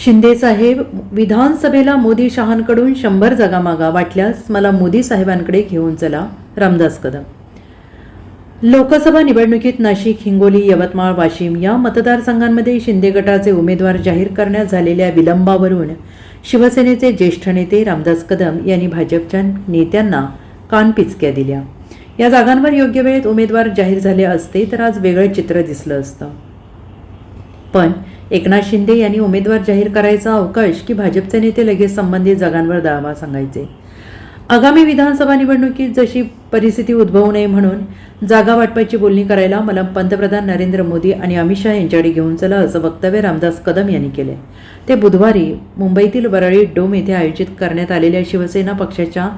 शिंदे साहेब विधानसभेला मोदी शहांकडून शंभर जागामागा वाटल्यास मला मोदी साहेबांकडे घेऊन चला. रामदास कदम. लोकसभा निवडणुकीत नाशिक हिंगोली यवतमाळ वाशिम या मतदारसंघांमध्ये शिंदे गटाचे उमेदवार जाहीर करण्यात झालेल्या विलंबावरून शिवसेनेचे ज्येष्ठ नेते रामदास कदम यांनी भाजपच्या नेत्यांना कानपिचक्या दिल्या. या जागांवर योग्य वेळेत उमेदवार जाहीर झाले असते तर आज वेगळं चित्र दिसलं असतं. पण एकनाथ शिंदे यांनी उमेदवार जाहीर करायचा अवकाश की भाजपचे नेते लगेच संबंधित जागांवर दावा सांगायचे. आगामी विधानसभा निवडणुकीत जशी परिस्थिती उद्भवू नये म्हणून जागा वाटपाची बोलणी करायला मला पंतप्रधान नरेंद्र मोदी आणि अमित शहा यांच्याकडे घेऊन चला असं वक्तव्य रामदास कदम यांनी केले ते बुधवारी मुंबईतील वरळी डोम येथे आयोजित करण्यात आलेल्या शिवसेना पक्षाच्या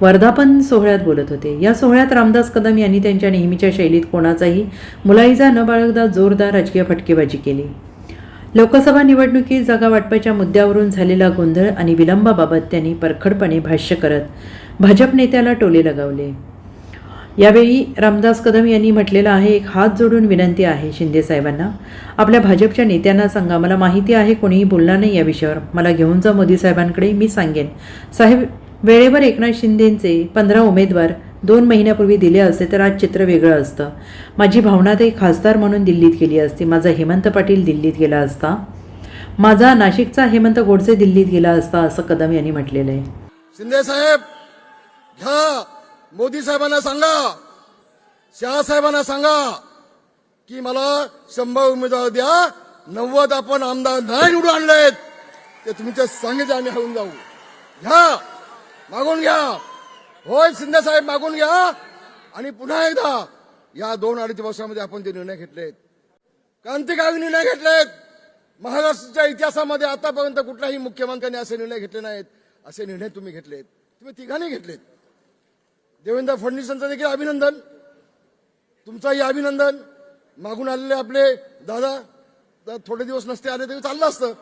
वर्धापन सोहळ्यात बोलत होते. या सोहळ्यात रामदास कदम यांनी त्यांच्या नेहमीच्या शैलीत कोणाचाही मुलाईजा न बाळगता जोरदार राजकीय फटकेबाजी केली. लोकसभा निवडणुकीत जागा वाटपाच्या मुद्द्यावरून झालेला गोंधळ आणि विलंबाबाबत त्यांनी परखडपणे भाष्य करत भाजप नेत्याला टोले लगावले. यावेळी रामदास कदम यांनी म्हटलेलं आहे एक हात जोडून विनंती आहे शिंदे साहेबांना. आपल्या भाजपच्या नेत्यांना सांगा मला माहिती आहे कोणीही बोलणार नाही या विषयावर. मला घेऊन जा मोदी साहेबांकडे मी सांगेन. साहेब वेळेवर एकनाथ शिंदेंचे पंधरा उमेदवार दोन महिन्यापूर्वी दिले असते तर आज चित्र वेगळं असतं. माझी भावना ते खासदार म्हणून दिल्लीत गेली असती. माझा हेमंत पाटील दिल्लीत गेला असता. माझा नाशिकचा हेमंत गोडसे दिल्लीत गेला असता असं कदम यांनी म्हटलेलं आहे. शिंदे साहेब घ्या. मोदी साहेबांना सांगा. शहा साहेबांना सांगा की मला शंभर उमेदवार द्या. नव्वद आपण आमदार नाही निवडून आणलेत. ते तुमच्या सांगितलं आम्ही हळून जाऊ. घ्या. मागून घ्या. होय शिंदे साहेब मागून घ्या. आणि पुन्हा एकदा या दोन अडीच वर्षामध्ये आपण ते निर्णय घेतलेत क्रांतिकारी निर्णय घेतलेत महाराष्ट्राच्या इतिहासामध्ये आतापर्यंत कुठल्याही मुख्यमंत्र्यांनी असे निर्णय घेतले नाहीत असे निर्णय तुम्ही घेतलेत. तुम्ही तिघांनी घेतलेत. देवेंद्र फडणवीसांचं देखील अभिनंदन. तुमचंही अभिनंदन. मागून आलेले आपले दादा थोडे दिवस नसते आले तरी चाललं असतं.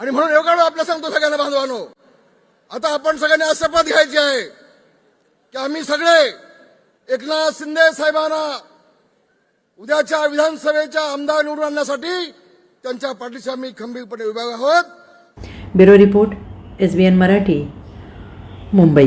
आणि म्हणून एवढं आपलं सांगतो सगळ्यांना बांधवानो. आता आपण सगळ्यांनी आज शपथ घ्यायची आहे की आम्ही सगळे एकनाथ शिंदे साहेबांना उद्याच्या विधानसभेच्या आमदार निवडून आणण्यासाठी त्यांच्या पाठीशी आम्ही खंबीरपणे उभे आहोत. Bureau report S B N Marathi Mumbai.